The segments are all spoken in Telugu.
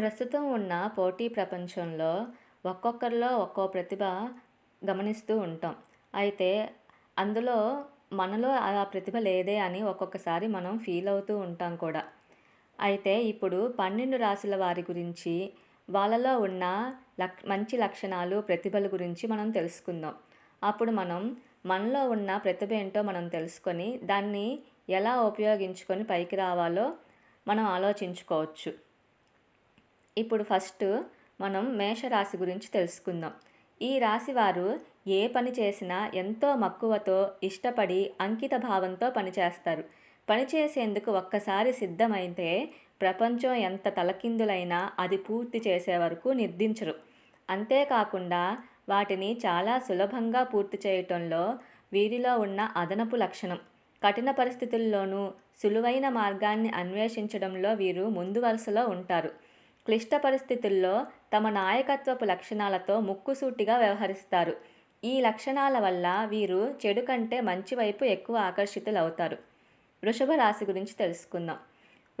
ప్రస్తుతం ఉన్న పోటీ ప్రపంచంలో ఒక్కొక్కరిలో ఒక్కో ప్రతిభ గమనిస్తూ ఉంటాం. అయితే అందులో మనలో ఆ ప్రతిభ లేదే అని ఒక్కొక్కసారి మనం ఫీల్ అవుతూ ఉంటాం కూడా. అయితే ఇప్పుడు పన్నెండు రాశుల వారి గురించి వాళ్ళలో ఉన్న లక్ మంచి లక్షణాలు ప్రతిభల గురించి మనం తెలుసుకుందాం. అప్పుడు మనం మనలో ఉన్న ప్రతిభ ఏంటో మనం తెలుసుకొని దాన్ని ఎలా ఉపయోగించుకొని పైకి రావాలో మనం ఆలోచించుకోవచ్చు. ఇప్పుడు ఫస్ట్ మనం మేషరాశి గురించి తెలుసుకుందాం. ఈ రాశి వారు ఏ పని చేసినా ఎంతో మక్కువతో ఇష్టపడి అంకిత భావంతో పనిచేస్తారు పనిచేసేందుకు ఒక్కసారి సిద్ధమైతే ప్రపంచం ఎంత తలకిందులైనా అది పూర్తి చేసే వరకు నిర్దించరు అంతేకాకుండా వాటిని చాలా సులభంగా పూర్తి చేయటంలో వీరిలో ఉన్న అదనపు లక్షణం. కఠిన పరిస్థితుల్లోనూ సులువైన మార్గాన్ని అన్వేషించడంలో వీరు ముందు వరుసలో ఉంటారు. క్లిష్ట పరిస్థితుల్లో తమ నాయకత్వపు లక్షణాలతో ముక్కుసూటిగా వ్యవహరిస్తారు. ఈ లక్షణాల వల్ల వీరు చెడు కంటే మంచి వైపు ఎక్కువ ఆకర్షితులవుతారు. వృషభ రాశి గురించి తెలుసుకుందాం.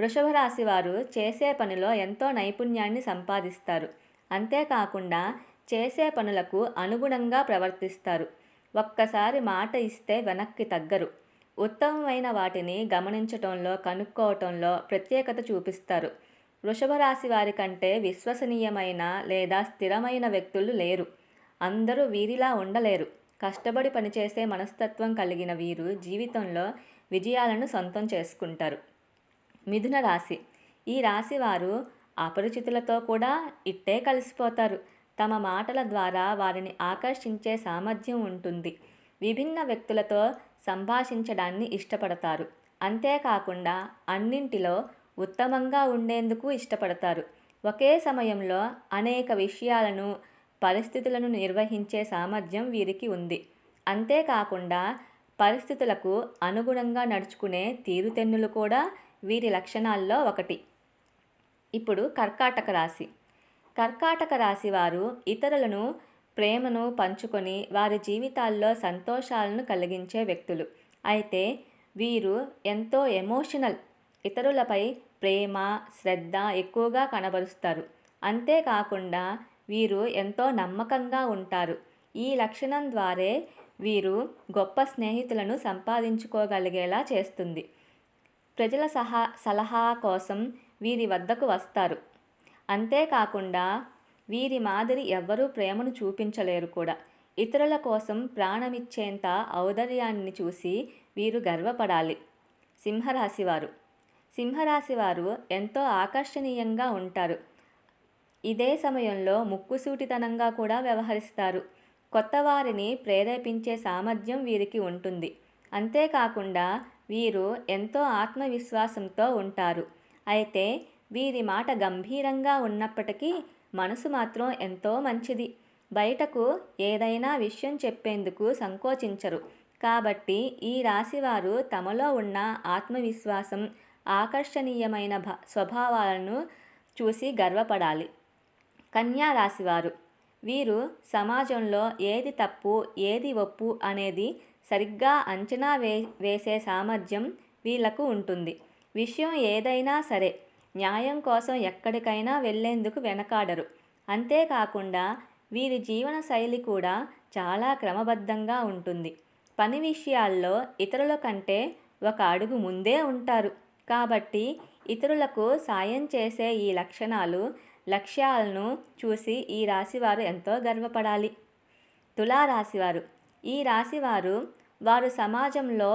వృషభ రాశి వారు చేసే పనిలో ఎంతో నైపుణ్యాన్ని సంపాదిస్తారు. అంతేకాకుండా చేసే పనులకు అనుగుణంగా ప్రవర్తిస్తారు. ఒక్కసారి మాట ఇస్తే వెనక్కి తగ్గరు. ఉత్తమమైన వాటిని గమనించటంలో కనుక్కోవటంలో ప్రత్యేకత చూపిస్తారు. వృషభ రాశి వారి కంటే విశ్వసనీయమైన లేదా స్థిరమైన వ్యక్తులు లేరు. అందరూ వీరిలా ఉండలేరు. కష్టపడి పనిచేసే మనస్తత్వం కలిగిన వీరు జీవితంలో విజయాలను సొంతం చేసుకుంటారు. మిథున రాశి. ఈ రాశి వారు అపరిచితులతో కూడా ఇట్టే కలిసిపోతారు. తమ మాటల ద్వారా వారిని ఆకర్షించే సామర్థ్యం ఉంటుంది. విభిన్న వ్యక్తులతో సంభాషించడాన్ని ఇష్టపడతారు. అంతేకాకుండా అన్నింటిలో ఉత్తమంగా ఉండేందుకు ఇష్టపడతారు. ఒకే సమయంలో అనేక విషయాలను పరిస్థితులను నిర్వహించే సామర్థ్యం వీరికి ఉంది. అంతేకాకుండా పరిస్థితులకు అనుగుణంగా నడుచుకునే తీరుతెన్నులు కూడా వీరి లక్షణాల్లో ఒకటి. ఇప్పుడు కర్కాటక రాశి. కర్కాటక రాశి వారు ఇతరులను ప్రేమను పంచుకొని వారి జీవితాల్లో సంతోషాలను కలిగించే వ్యక్తులు. అయితే వీరు ఎంతో ఎమోషనల్ ఇతరులపై ప్రేమ శ్రద్ధ ఎక్కువగా కనబరుస్తారు. అంతేకాకుండా వీరు ఎంతో నమ్మకంగా ఉంటారు. ఈ లక్షణం ద్వారే వీరు గొప్ప స్నేహితులను సంపాదించుకోగలిగేలా చేస్తుంది. ప్రజల సహా సలహా కోసం వీరి వద్దకు వస్తారు. అంతేకాకుండా వీరి మాదిరి ఎవ్వరూ ప్రేమను చూపించలేరు కూడా. ఇతరుల కోసం ప్రాణమిచ్చేంత ఔదర్యాన్ని చూసి వీరు గర్వపడాలి. సింహరాశి వారు సింహరాశి వారు ఎంతో ఆకర్షణీయంగా ఉంటారు. ఇదే సమయంలో ముక్కుసూటితనంగా కూడా వ్యవహరిస్తారు. కొత్త వారిని ప్రేరేపించే సామర్థ్యం వీరికి ఉంటుంది. అంతేకాకుండా వీరు ఎంతో ఆత్మవిశ్వాసంతో ఉంటారు. అయితే వీరి మాట గంభీరంగా ఉన్నప్పటికీ మనసు మాత్రం ఎంతో మంచిది. బయటకు ఏదైనా విషయం చెప్పేందుకు సంకోచించరు. కాబట్టి ఈ రాశివారు తమలో ఉన్న ఆత్మవిశ్వాసం ఆకర్షణీయమైన భ స్వభావాలను చూసి గర్వపడాలి. కన్యా రాశివారు వీరు సమాజంలో ఏది తప్పు ఏది ఒప్పు అనేది సరిగ్గా అంచనా వే వేసే సామర్థ్యం వీళ్ళకు ఉంటుంది. విషయం ఏదైనా సరే న్యాయం కోసం ఎక్కడికైనా వెళ్ళేందుకు వెనకాడరు. అంతేకాకుండా వీరి జీవన శైలి కూడా చాలా క్రమబద్ధంగా ఉంటుంది. పని విషయాల్లో ఇతరుల కంటే ఒక అడుగు ముందే ఉంటారు. కాబట్టి ఇతరులకు సాయం చేసే ఈ లక్షణాలు లక్ష్యాలను చూసి ఈ రాశివారు ఎంతో గర్వపడాలి. తులారాశివారు. ఈ రాశివారు వారు సమాజంలో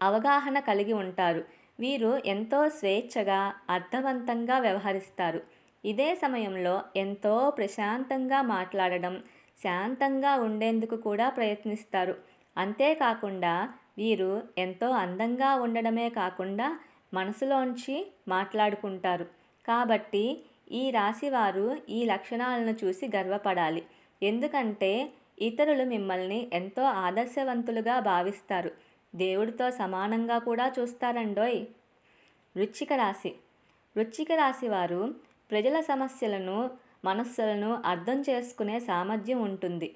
అవగాహన కలిగి ఉంటారు. వీరు ఎంతో స్వేచ్ఛగా అర్థవంతంగా వ్యవహరిస్తారు. ఇదే సమయంలో ఎంతో ప్రశాంతంగా మాట్లాడడం శాంతంగా ఉండేందుకు కూడా ప్రయత్నిస్తారు. అంతేకాకుండా వీరు ఎంతో అందంగా ఉండడమే కాకుండా మనసులోంచి మాట్లాడుకుంటారు. కాబట్టి ఈ రాశివారు ఈ లక్షణాలను చూసి గర్వపడాలి. ఎందుకంటే ఇతరులు మిమ్మల్ని ఎంతో ఆదర్శవంతులుగా భావిస్తారు. దేవుడితో సమానంగా కూడా చూస్తారండోయ్. వృచ్చిక రాశి. వృచ్చిక రాశి వారు ప్రజల సమస్యలను మనస్సులను అర్థం చేసుకునే సామర్థ్యం ఉంటుంది.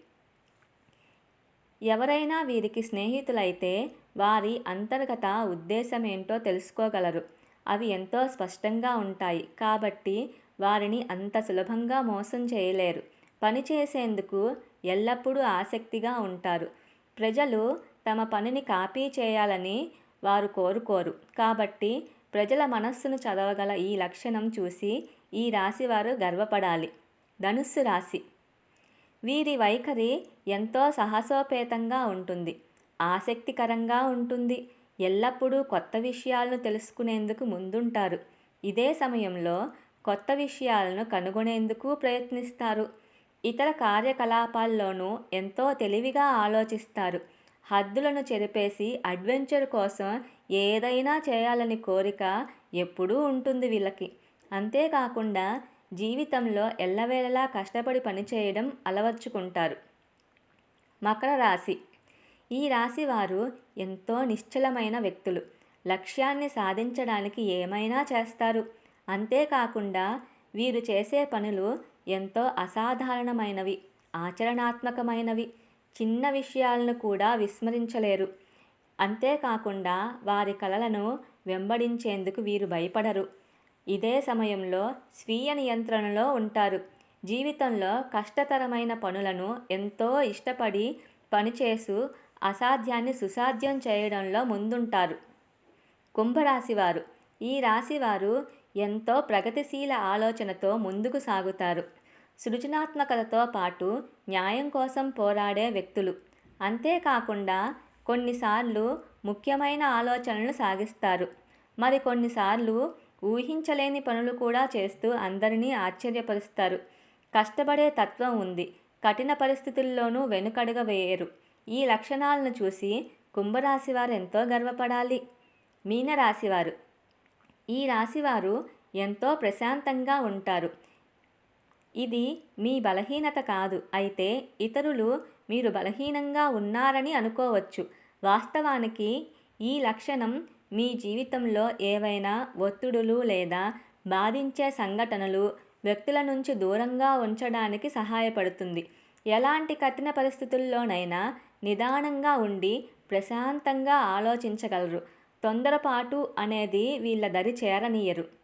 ఎవరైనా వీరికి స్నేహితులైతే వారి అంతర్గత ఉద్దేశం ఏంటో తెలుసుకోగలరు. అవి ఎంతో స్పష్టంగా ఉంటాయి. కాబట్టి వారిని అంత సులభంగా మోసం చేయలేరు. పని చేసేందుకు ఎల్లప్పుడూ ఆసక్తిగా ఉంటారు. ప్రజలు తమ పనిని కాపీ చేయాలని వారు కోరుకోరు. కాబట్టి ప్రజల మనస్సును చదవగల ఈ లక్షణం చూసి ఈ రాశివారు గర్వపడాలి. ధనుస్సు రాశి. వీరి వైఖరి ఎంతో సాహసోపేతంగా ఉంటుంది. ఆసక్తికరంగా ఉంటుంది. ఎల్లప్పుడూ కొత్త విషయాలను తెలుసుకునేందుకు ముందుంటారు. ఇదే సమయంలో కొత్త విషయాలను కనుగొనేందుకు ప్రయత్నిస్తారు. ఇతర కార్యకలాపాల్లోనూ ఎంతో తెలివిగా ఆలోచిస్తారు. హద్దులను చెరిపేసి అడ్వెంచర్ కోసం ఏదైనా చేయాలని కోరిక ఎప్పుడూ ఉంటుంది వీళ్ళకి. అంతేకాకుండా జీవితంలో ఎల్లవేళలా కష్టపడి పనిచేయడం అలవర్చుకుంటారు. మకర రాశి. ఈ రాశి వారు ఎంతో నిశ్చలమైన వ్యక్తులు. లక్ష్యాన్ని సాధించడానికి ఏమైనా చేస్తారు. అంతేకాకుండా వీరు చేసే పనులు ఎంతో అసాధారణమైనవి ఆచరణాత్మకమైనవి చిన్న విషయాలను కూడా విస్మరించలేరు. అంతేకాకుండా వారి కలలను వెంబడించేందుకు వీరు భయపడరు. ఇదే సమయంలో స్వీయ నియంత్రణలో ఉంటారు. జీవితంలో కష్టతరమైన పనులను ఎంతో ఇష్టపడి పనిచేసు అసాధ్యాన్ని సుసాధ్యం చేయడంలో ముందుంటారు. కుంభరాశివారు ఈ రాశివారు ఎంతో ప్రగతిశీల ఆలోచనతో ముందుకు సాగుతారు. సృజనాత్మకతతో పాటు న్యాయం కోసం పోరాడే వ్యక్తులు. అంతేకాకుండా కొన్నిసార్లు ముఖ్యమైన ఆలోచనలు సాగిస్తారు. మరి కొన్నిసార్లు ఊహించలేని పనులు కూడా చేస్తూ అందరినీ ఆశ్చర్యపరుస్తారు. కష్టపడే తత్వం ఉంది. కఠిన పరిస్థితుల్లోనూ వెనుకడుగ వేయరు ఈ లక్షణాలను చూసి కుంభరాశివారు ఎంతో గర్వపడాలి. మీనరాశివారు. ఈ రాశివారు ఎంతో ప్రశాంతంగా ఉంటారు. ఇది మీ బలహీనత కాదు. అయితే ఇతరులు మీరు బలహీనంగా ఉన్నారని అనుకోవచ్చు. వాస్తవానికి ఈ లక్షణం మీ జీవితంలో ఏవైనా ఒత్తిడులు లేదా బాధించే సంఘటనలు వ్యక్తుల నుంచి దూరంగా ఉంచడానికి సహాయపడుతుంది. ఎలాంటి కఠిన పరిస్థితుల్లోనైనా నిదానంగా ఉండి ప్రశాంతంగా ఆలోచించగలరు. తొందరపాటు అనేది వీళ్ళ దరి చేరనీయరు.